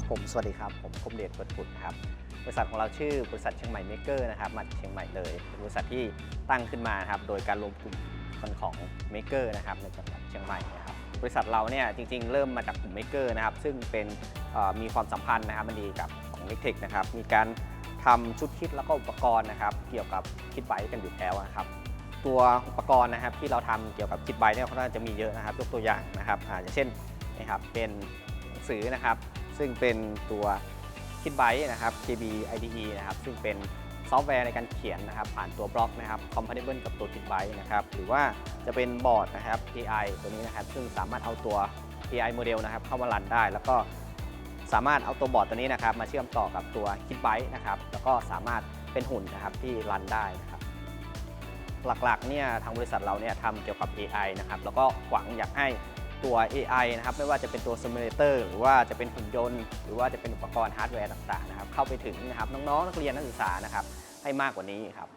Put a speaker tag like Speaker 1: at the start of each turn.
Speaker 1: ับผม สวัสดีครับผมคมเดชเปิดผุดครับ บริษัทของเราชื่อบริษัทเชียงใหม่เมกเกอร์นะครับ มาจากเชียงใหม่เลยเป็นบริษัทที่ตั้งขึ้นมานครับโดยการรวมกลุ่มคนของเมกเกอร์นะครับในจังหวัดเชียงใหม่นะครับบริษัทเราเนี่ยจริงๆ เริ่มมาจากกลุ่มเมกเกอร์นะครับซึ่งเป็นมีความสัมพันธ์นะครับมันดีกับของเมกเทคนะครับมีการทำชุดคิดแล้วก็อุปกรณ์นะครับเกี่ยวกับคิดไบกันอยู่แล้วนะครับตัวอุปกรณ์นะครับที่เราทำเกี่ยวกับคิดไบเนี่ยค่อนข้าจะมีเยอะนะครับยกตัวอย่างนะครับอาอย่างเช่นนะครับเป็นหนังสือนะครับ ซึ่งเป็นตัวคิดไบค์นะครับ KB IDE นะครับ ซึ่งเป็นซอฟต์แวร์ในการเขียนนะครับ ผ่านตัวบล็อกนะครับ compatible กับตัวคิดไบค์นะครับ หรือว่าจะเป็นบอร์ดนะครับ AI ตัวนี้นะครับ ซึ่งสามารถเอาตัว AI โมเดลนะครับ เข้ามารันได้ แล้วก็สามารถเอาตัวบอร์ดตัวนี้นะครับ มาเชื่อมต่อกับตัวคิดไบค์นะครับ แล้วก็สามารถเป็นหุ่นนะครับที่รันได้นะครับ หลักๆเนี่ยทางบริษัทเราเนี่ยทำเกี่ยวกับ AI นะครับ แล้วก็หวังอยากให้ ตัว AI นะครับไม่ว่าจะเป็นตัว simulator หรือว่าจะเป็นหุ่นยนต์ หรือว่าจะเป็นอุปกรณ์ฮาร์ดแวร์ต่างๆนะครับเข้าไปถึงนะครับน้องๆนักเรียนนักศึกษานะครับให้มากกว่านี้ครับ